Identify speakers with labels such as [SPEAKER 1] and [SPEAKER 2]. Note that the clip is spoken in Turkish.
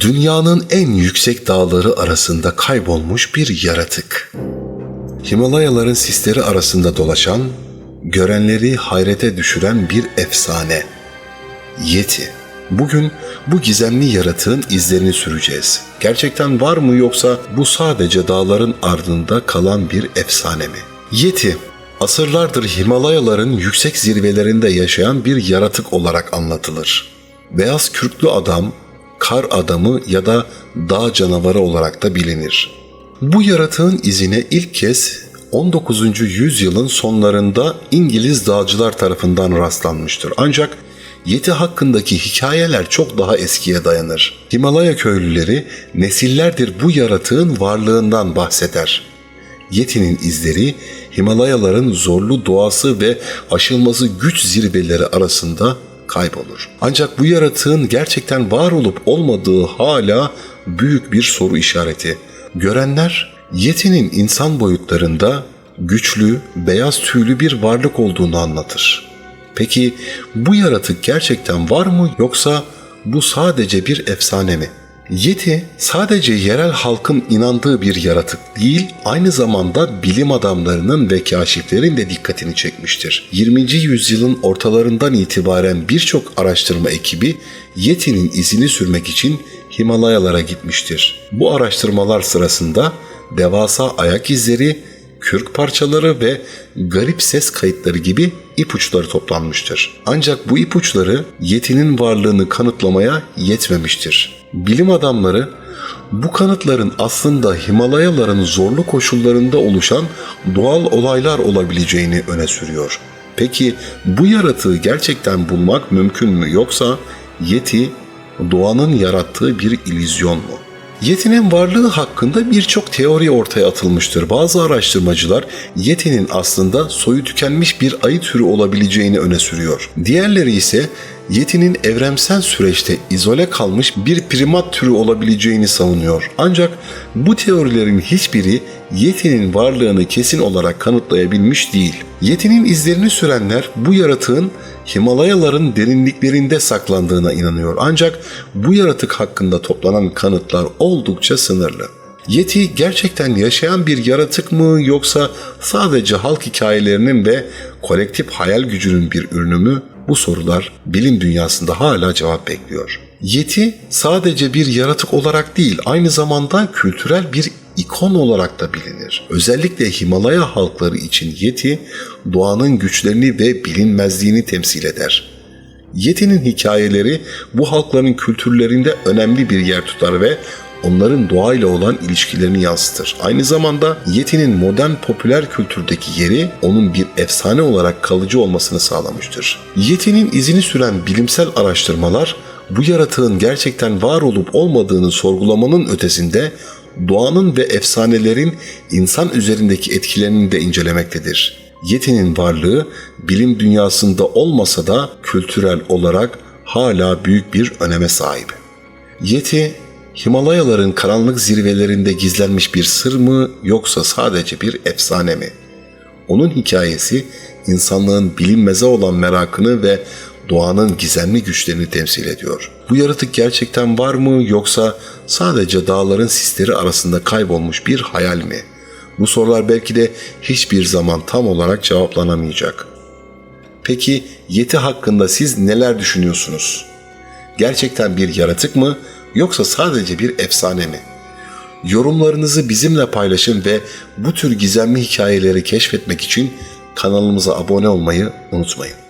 [SPEAKER 1] Dünyanın en yüksek dağları arasında kaybolmuş bir yaratık. Himalayaların sisleri arasında dolaşan, görenleri hayrete düşüren bir efsane. Yeti. Bugün bu gizemli yaratığın izlerini süreceğiz. Gerçekten var mı yoksa bu sadece dağların ardında kalan bir efsane mi? Yeti, asırlardır Himalayaların yüksek zirvelerinde yaşayan bir yaratık olarak anlatılır. Beyaz kürklü adam, kar adamı ya da dağ canavarı olarak da bilinir. Bu yaratığın izine ilk kez 19. yüzyılın sonlarında İngiliz dağcılar tarafından rastlanmıştır. Ancak Yeti hakkındaki hikayeler çok daha eskiye dayanır. Himalaya köylüleri nesillerdir bu yaratığın varlığından bahseder. Yeti'nin izleri Himalayaların zorlu doğası ve aşılması güç zirveleri arasında kaybolur. Ancak bu yaratığın gerçekten var olup olmadığı hala büyük bir soru işareti. Görenler Yeti'nin insan boyutlarında güçlü, beyaz tüylü bir varlık olduğunu anlatır. Peki bu yaratık gerçekten var mı yoksa bu sadece bir efsane mi? Yeti sadece yerel halkın inandığı bir yaratık değil, aynı zamanda bilim adamlarının ve kaşiflerin de dikkatini çekmiştir. 20. yüzyılın ortalarından itibaren birçok araştırma ekibi Yeti'nin izini sürmek için Himalayalara gitmiştir. Bu araştırmalar sırasında devasa ayak izleri, kürk parçaları ve garip ses kayıtları gibi ipuçları toplanmıştır. Ancak bu ipuçları Yeti'nin varlığını kanıtlamaya yetmemiştir. Bilim adamları bu kanıtların aslında Himalayaların zorlu koşullarında oluşan doğal olaylar olabileceğini öne sürüyor. Peki bu yaratığı gerçekten bulmak mümkün mü yoksa Yeti doğanın yarattığı bir illüzyon mu? Yeti'nin varlığı hakkında birçok teori ortaya atılmıştır. Bazı araştırmacılar Yeti'nin aslında soyu tükenmiş bir ayı türü olabileceğini öne sürüyor. Diğerleri ise Yeti'nin evrensel süreçte izole kalmış bir primat türü olabileceğini savunuyor. Ancak bu teorilerin hiçbiri Yeti'nin varlığını kesin olarak kanıtlayabilmiş değil. Yeti'nin izlerini sürenler bu yaratığın Himalayaların derinliklerinde saklandığına inanıyor. Ancak bu yaratık hakkında toplanan kanıtlar oldukça sınırlı. Yeti gerçekten yaşayan bir yaratık mı yoksa sadece halk hikayelerinin ve kolektif hayal gücünün bir ürünü mü? Bu sorular bilim dünyasında hala cevap bekliyor. Yeti sadece bir yaratık olarak değil, aynı zamanda kültürel bir ikon olarak da bilinir. Özellikle Himalaya halkları için Yeti, doğanın güçlerini ve bilinmezliğini temsil eder. Yeti'nin hikayeleri bu halkların kültürlerinde önemli bir yer tutar ve onların doğayla olan ilişkilerini yansıtır. Aynı zamanda Yeti'nin modern popüler kültürdeki yeri onun bir efsane olarak kalıcı olmasını sağlamıştır. Yeti'nin izini süren bilimsel araştırmalar bu yaratığın gerçekten var olup olmadığını sorgulamanın ötesinde doğanın ve efsanelerin insan üzerindeki etkilerini de incelemektedir. Yeti'nin varlığı bilim dünyasında olmasa da kültürel olarak hala büyük bir öneme sahip. Yeti, Himalayaların karanlık zirvelerinde gizlenmiş bir sır mı yoksa sadece bir efsane mi? Onun hikayesi insanlığın bilinmeze olan merakını ve doğanın gizemli güçlerini temsil ediyor. Bu yaratık gerçekten var mı yoksa sadece dağların sisleri arasında kaybolmuş bir hayal mi? Bu sorular belki de hiçbir zaman tam olarak cevaplanamayacak. Peki Yeti hakkında siz neler düşünüyorsunuz? Gerçekten bir yaratık mı yoksa sadece bir efsane mi? Yorumlarınızı bizimle paylaşın ve bu tür gizemli hikayeleri keşfetmek için kanalımıza abone olmayı unutmayın.